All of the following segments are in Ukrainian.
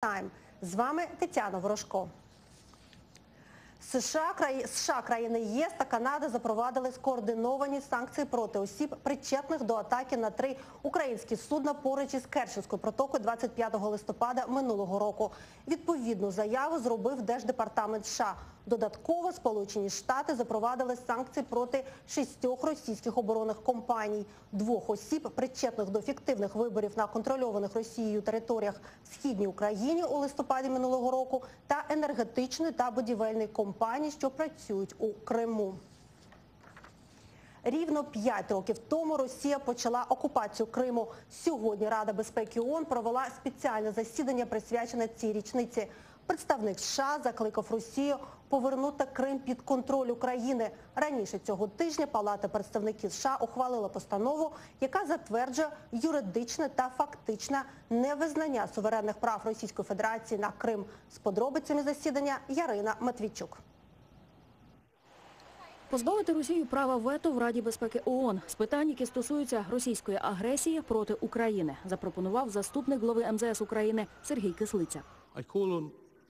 Тайм. З вами Тетяна Ворожко. США, краї- США, країни ЄС та Канада запровадили скоординовані санкції проти осіб, причетних до атаки на три українські судна поруч із Керченською протокою 25 листопада минулого року. Відповідну заяву зробив Держдепартамент США. Додатково Сполучені Штати запровадили санкції проти шістьох російських оборонних компаній, двох осіб, причетних до фіктивних виборів на контрольованих Росією територіях в східній Україні у листопаді минулого року, та енергетичної та будівельної компаній, що працюють у Криму. Рівно 5 років тому Росія почала окупацію Криму. Сьогодні Рада безпеки ООН провела спеціальне засідання, присвячене цій річниці. Представник США закликав Росію повернути Крим під контроль України. Раніше цього тижня Палата представників США ухвалила постанову, яка затверджує юридичне та фактичне невизнання суверенних прав Російської Федерації на Крим. З подробицями засідання Ярина Матвійчук. Позбавити Росію права вето в Раді безпеки ООН з питань, які стосуються російської агресії проти України, запропонував заступник глави МЗС України Сергій Кислиця.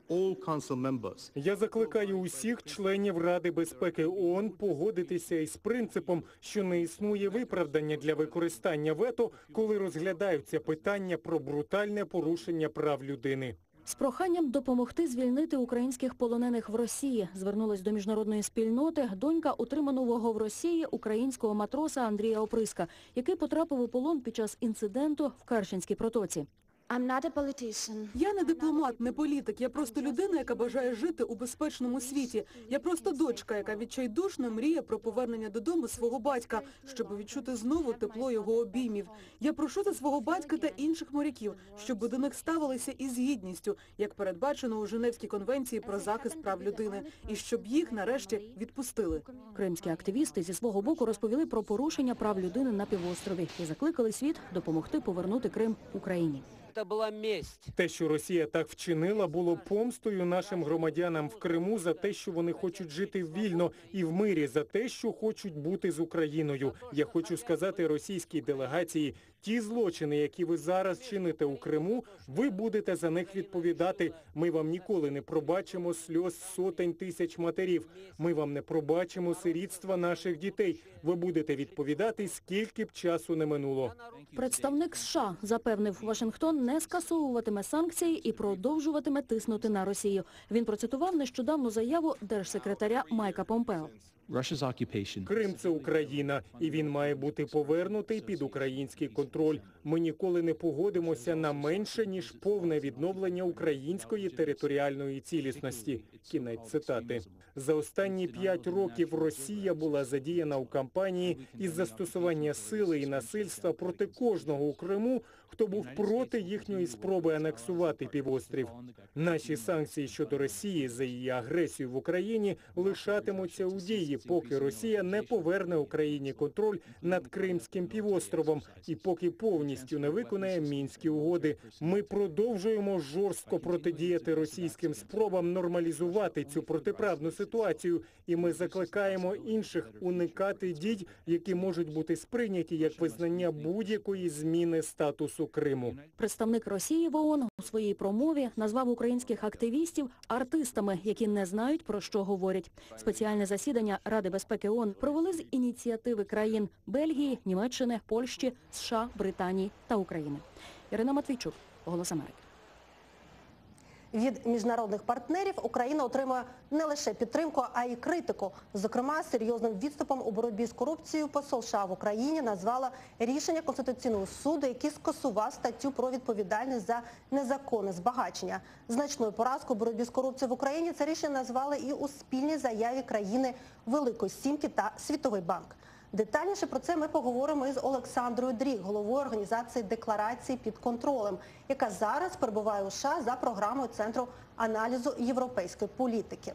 I call on all council members Я закликаю усіх членів Ради безпеки ООН погодитися із принципом, що не існує виправдання для використання вето, коли розглядаються питання про брутальне порушення прав людини. З проханням допомогти звільнити українських полонених в Росії звернулась до міжнародної спільноти донька утриманого в Росії українського матроса Андрія Оприска, який потрапив у полон під час інциденту в Керченській протоці. I'm not a politician. Я не дипломат, не політик. Я просто людина, яка бажає жити у безпечному світі. Я просто дочка, яка відчайдушно мріє про повернення додому свого батька, щоб відчути знову тепло його обіймів. Я прошу за свого батька та інших моряків, щоб до них ставилися із гідністю, як передбачено у Женевській конвенції про захист прав людини, і щоб їх нарешті відпустили. Кримські активісти зі свого боку розповіли про порушення прав людини на півострові і закликали світ допомогти повернути Крим Україні. Это была месть. Те, що Росія так вчинила, було помстою нашим громадянам в Криму за те, що вони хочуть жити вільно і в мирі, за те, що хочуть бути з Україною. Я хочу сказати російській делегації, ті злочини, які ви зараз чините у Криму, ви будете за них відповідати. Ми вам ніколи не пробачимо сльоз сотень тисяч матерів. Ми вам не пробачимо сирітства наших дітей. Ви будете відповідати, скільки б часу не минуло. Представник США запевнив, Вашингтон не скасовуватиме санкції і продовжуватиме тиснути на Росію. Він процитував нещодавну заяву держсекретаря Майка Помпео. Крим це Україна, і він має бути повернутий під український контроль. Ми ніколи не погодимося на менше ніж повне відновлення української територіальної цілісності. Кінець цитати. За останні п'ять років Росія була задіяна у кампанії із застосування сили і насильства проти кожного у Криму, хто був проти їхньої спроби анексувати півострів. Наші санкції щодо Росії за її агресію в Україні лишатимуться у дії, поки Росія не поверне Україні контроль над Кримським півостровом і поки повністю не виконає мінські угоди. Ми продовжуємо жорстко протидіяти російським спробам нормалізувати цю протиправну ситуацію, і ми закликаємо інших уникати дій, які можуть бути сприйняті як визнання будь-якої зміни статусу Криму. Представник Росії в ООН у своїй промові назвав українських активістів артистами, які не знають про що говорять. Спеціальне засідання Ради безпеки ООН провели з ініціативи країн Бельгії, Німеччини, Польщі, США, Британії та України. Ірина Матвійчук, Голос Америки. Від міжнародних партнерів Україна отримує не лише підтримку, а й критику. Зокрема, серйозним відступом у боротьбі з корупцією посол США в Україні назвала рішення Конституційного суду, який скасував статтю про відповідальність за незаконне збагачення. Значною поразкою боротьбі з корупцією в Україні це рішення назвали і у спільній заяві країни Великої Сімки та Світовий банк. Детальніше про це ми поговоримо із Олександрою Дріг, головою організації декларації під контролем, яка зараз перебуває у США за програмою Центру аналізу європейської політики.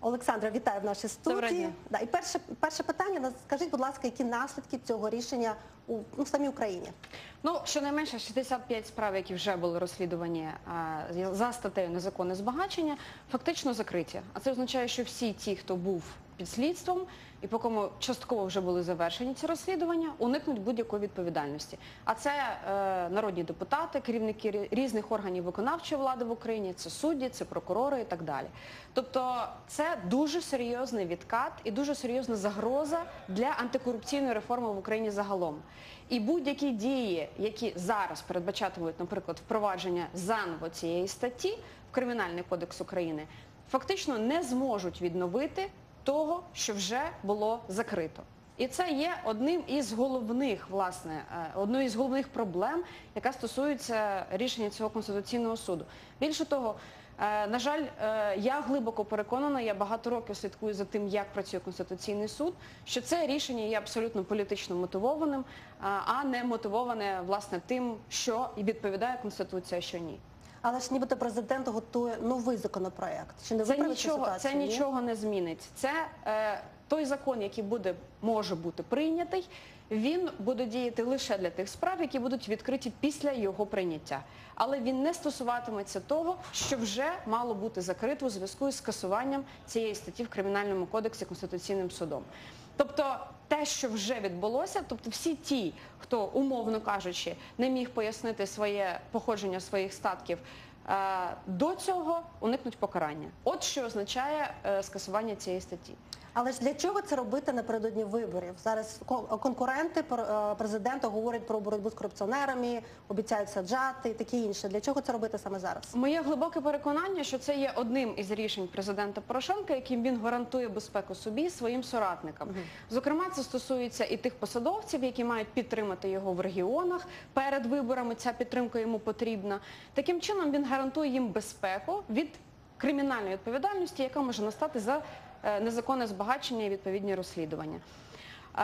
Олександра, вітаю в нашій студії. Да, і перше, перше питання, скажіть, будь ласка, які наслідки цього рішення у ну, самій Україні? Ну, щонайменше 65 справ, які вже були розслідувані а, за статтею незаконне збагачення, фактично закриті. А це означає, що всі ті, хто був під слідством і по кому частково вже були завершені ці розслідування, уникнуть будь-якої відповідальності. А це е, народні депутати, керівники різних органів виконавчої влади в Україні, це судді, це прокурори і так далі. Тобто це дуже серйозний відкат і дуже серйозна загроза для антикорупційної реформи в Україні загалом. І будь-які дії, які зараз передбачатимуть, наприклад, впровадження заново цієї статті в Кримінальний кодекс України, фактично не зможуть відновити того, що вже було закрито. І це є одним із головних, власне, е, одною із головних проблем, яка стосується рішення цього Конституційного суду. Більше того, е, на жаль, е, я глибоко переконана, я багато років слідкую за тим, як працює Конституційний суд, що це рішення є абсолютно політично мотивованим, а- не мотивоване, власне, тим, що відповідає Конституція, що ні. Але ж нібито президент готує новий законопроект. Чи не Це нічого, ситуацію? це ні? нічого не змінить. Це е, той закон, який буде, може бути прийнятий, він буде діяти лише для тих справ, які будуть відкриті після його прийняття. Але він не стосуватиметься того, що вже мало бути закрито у зв'язку із скасуванням цієї статті в Кримінальному кодексі Конституційним судом. Тобто те, що вже відбулося, тобто всі ті, хто, умовно кажучи, не міг пояснити своє походження своїх статків, е, до цього уникнуть покарання. От що означає е, скасування цієї статті. Але ж для чого це робити напередодні виборів? Зараз кон- конкуренти е, президента говорять про боротьбу з корупціонерами, обіцяють саджати і таке інше. Для чого це робити саме зараз? Моє глибоке переконання, що це є одним із рішень президента Порошенка, яким він гарантує безпеку собі своїм соратникам. Зокрема, це стосується і тих посадовців, які мають підтримати його в регіонах. Перед виборами ця підтримка йому потрібна. Таким чином він гарантує їм безпеку від кримінальної відповідальності, яка може настати за незаконне збагачення і відповідні розслідування. Е,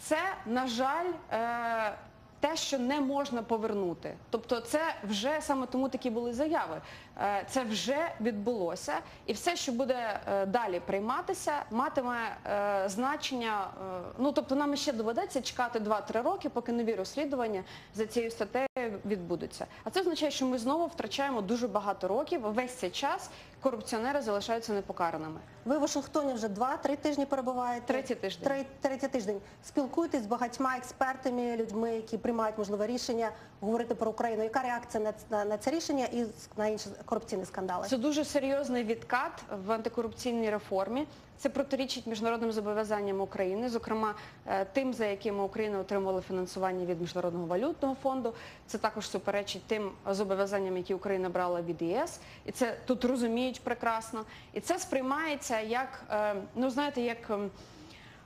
Це, на жаль, е, те, що не можна повернути. Тобто це вже саме тому такі були заяви. Е, Це вже відбулося, і все, що буде е, далі прийматися, матиме е, значення. е, Ну тобто нам ще доведеться чекати 2-3 роки, поки нові розслідування за цією статтею відбудуться. А це означає, що ми знову втрачаємо дуже багато років. Весь цей час корупціонери залишаються непокараними. Ви в Вашингтоні вже два-три тижні перебуваєте. Третій тиждень. Три- третій тиждень. Спілкуєтесь з багатьма експертами, людьми, які приймають можливе рішення говорити про Україну. Яка реакція на, ц- на, на це рішення і на інші корупційні скандали? Це дуже серйозний відкат в антикорупційній реформі. Це протирічить міжнародним зобов'язанням України, зокрема е, тим, за якими Україна отримувала фінансування від Міжнародного валютного фонду. Це також суперечить тим зобов'язанням, які Україна брала від ЄС. І це тут розуміють прекрасно. І це сприймається як, е, ну знаєте, як ем,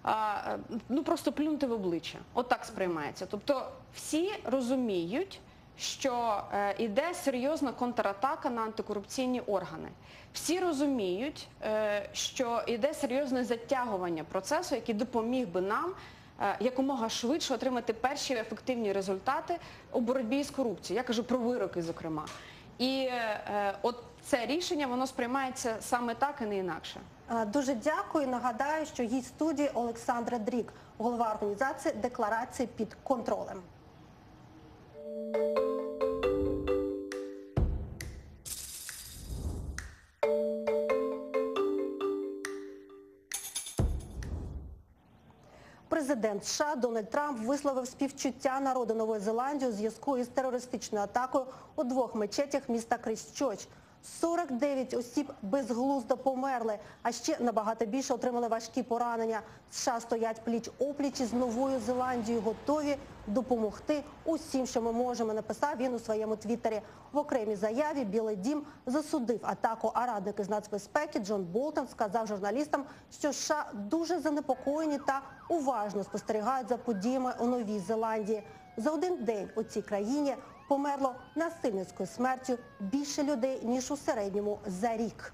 е, ну просто плюнути в обличчя. От так сприймається. Тобто всі розуміють, що е, іде серйозна контратака на антикорупційні органи. Всі розуміють, е, що іде серйозне затягування процесу, який допоміг би нам е, якомога швидше отримати перші ефективні результати у боротьбі з корупцією. Я кажу про вироки, зокрема. І е, от це рішення воно сприймається саме так і не інакше. Дуже дякую. Нагадаю, що гість студії Олександра Дрік, голова організації Декларації під контролем. Президент США Дональд Трамп висловив співчуття народу Нової Зеландії у зв'язку із терористичною атакою у двох мечетях міста Крістчоч. 49 осіб безглуздо померли, а ще набагато більше отримали важкі поранення. США стоять пліч-опліч із Новою Зеландією, готові допомогти усім, що ми можемо, написав він у своєму твіттері. В окремій заяві Білий дім засудив атаку, а радник із нацбезпеки Джон Болтон сказав журналістам, що США дуже занепокоєні та уважно спостерігають за подіями у Новій Зеландії. За один день у цій країні померло насильницькою смертю більше людей, ніж у середньому за рік.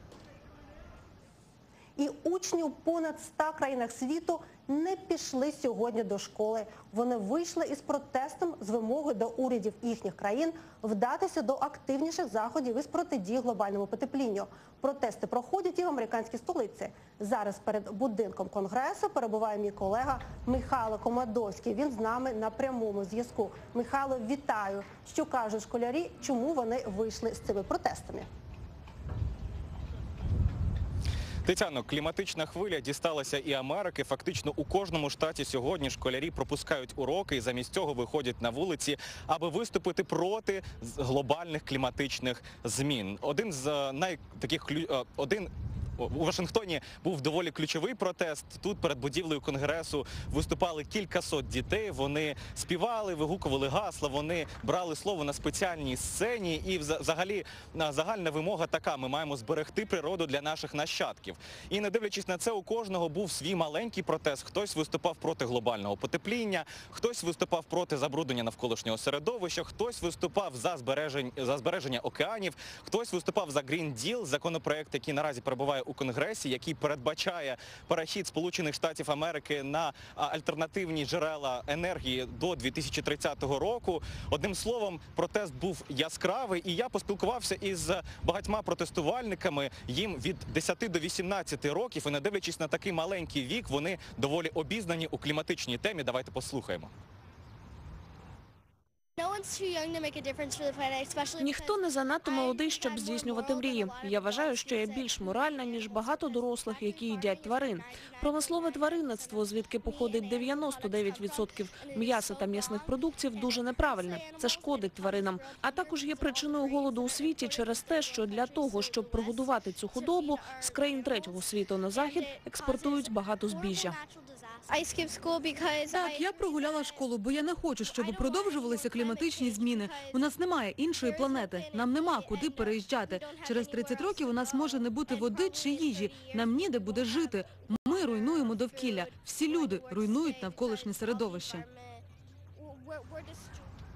І учнів понад 100 країнах світу не пішли сьогодні до школи. Вони вийшли із протестом з вимогою до урядів їхніх країн вдатися до активніших заходів із протидії глобальному потеплінню. Протести проходять і в американській столиці. Зараз перед будинком конгресу перебуває мій колега Михайло Комадовський. Він з нами на прямому зв'язку. Михайло, вітаю. Що кажуть школярі, чому вони вийшли з цими протестами? Тетяно, кліматична хвиля дісталася і Америки. Фактично у кожному штаті сьогодні школярі пропускають уроки і замість цього виходять на вулиці, аби виступити проти глобальних кліматичних змін. Один з е, най таких е, один. У Вашингтоні був доволі ключовий протест. Тут перед будівлею конгресу виступали кількасот дітей. Вони співали, вигукували гасла. Вони брали слово на спеціальній сцені. І взагалі загальна вимога така: ми маємо зберегти природу для наших нащадків. І не дивлячись на це, у кожного був свій маленький протест. Хтось виступав проти глобального потепління, хтось виступав проти забруднення навколишнього середовища, хтось виступав за збереження за збереження океанів, хтось виступав за Green Deal, законопроект, який наразі перебуває у Конгресі, який передбачає перехід Сполучених Штатів Америки на альтернативні джерела енергії до 2030 року. Одним словом, протест був яскравий, і я поспілкувався із багатьма протестувальниками. Їм від 10 до 18 років, і не дивлячись на такий маленький вік, вони доволі обізнані у кліматичній темі. Давайте послухаємо. Ніхто не занадто молодий, щоб здійснювати мрії. Я вважаю, що я більш моральна, ніж багато дорослих, які їдять тварин. Промислове тваринництво, звідки походить 99% м'яса та м'ясних продуктів, дуже неправильне. Це шкодить тваринам. А також є причиною голоду у світі через те, що для того, щоб прогодувати цю худобу, з країн третього світу на захід експортують багато збіжжя. Так, я прогуляла школу, бо я не хочу, щоб продовжувалися кліматичні зміни. У нас немає іншої планети. Нам нема куди переїжджати. Через 30 років у нас може не бути води чи їжі. Нам ніде буде жити. Ми руйнуємо довкілля. Всі люди руйнують навколишнє середовище.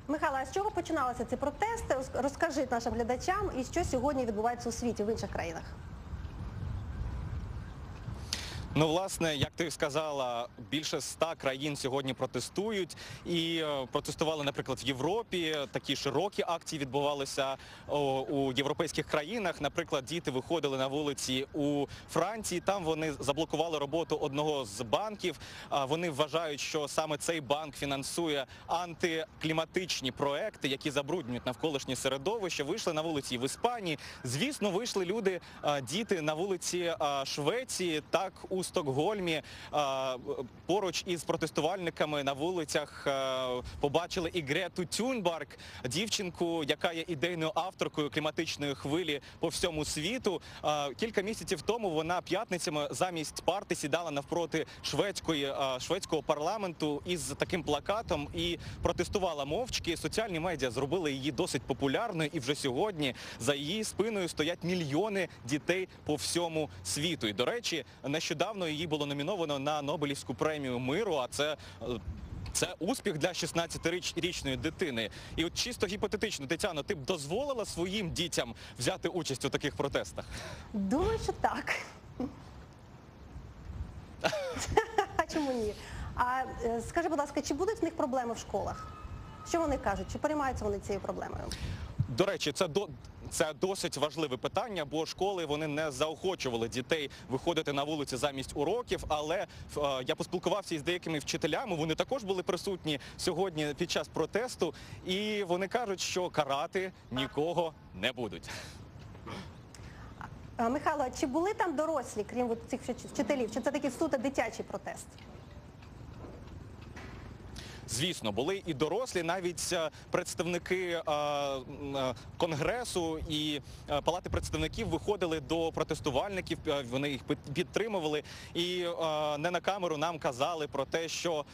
Михайло, а з чого починалися ці протести? Розкажіть нашим глядачам, і що сьогодні відбувається у світі в інших країнах. Ну, власне, як ти сказала, більше ста країн сьогодні протестують і е, протестували, наприклад, в Європі. Такі широкі акції відбувалися у європейських країнах. Наприклад, діти виходили на вулиці у Франції. Там вони заблокували роботу одного з банків. Вони вважають, що саме цей банк фінансує антикліматичні проекти, які забруднюють навколишнє середовище. Вийшли на вулиці в Іспанії. Звісно, вийшли люди, діти на вулиці Швеції, так у Стокгольмі. Поруч із протестувальниками на вулицях побачили і Грету Тюнбарк, дівчинку, яка є ідейною авторкою кліматичної хвилі по всьому світу. Кілька місяців тому вона п'ятницями замість парти сідала навпроти шведської шведського парламенту із таким плакатом і протестувала мовчки. Соціальні медіа зробили її досить популярною, і вже сьогодні за її спиною стоять мільйони дітей по всьому світу. І до речі, нещодавно її було номіновано на Нобелівську премію миру. А це це успіх для 16-річної дитини. І от чисто гіпотетично, Тетяно, ти б дозволила своїм дітям взяти участь у таких протестах? Думаю, що так. А чому ні? А е, скажи, будь ласка, чи будуть в них проблеми в школах? Що вони кажуть? Чи переймаються вони цією проблемою? До речі, це до це досить важливе питання, бо школи вони не заохочували дітей виходити на вулиці замість уроків. Але е, я поспілкувався із деякими вчителями. Вони також були присутні сьогодні під час протесту, і вони кажуть, що карати нікого не будуть. Михайло, чи були там дорослі, крім цих вчителів? Чи це такий суто дитячий протест? Звісно, були і дорослі, навіть е, представники е, е, конгресу і палати представників виходили до протестувальників. Вони їх підтримували, і не на камеру нам казали про те, що.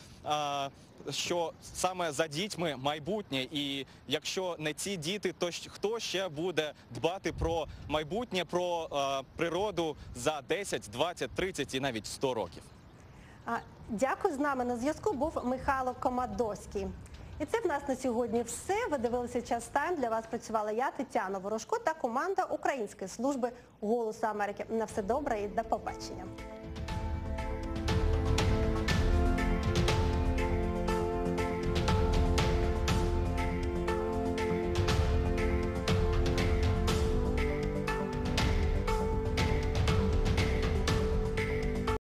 що саме за дітьми майбутнє, і якщо не ці діти, то хто ще буде дбати про майбутнє, про е, природу за 10, 20, 30 і навіть 100 років? Дякую, з нами на зв'язку був Михайло Комадоський. І це в нас на сьогодні все. Ви дивилися час тайм. Для вас працювала я, Тетяна Ворожко та команда Української служби Голосу Америки. На все добре і до побачення.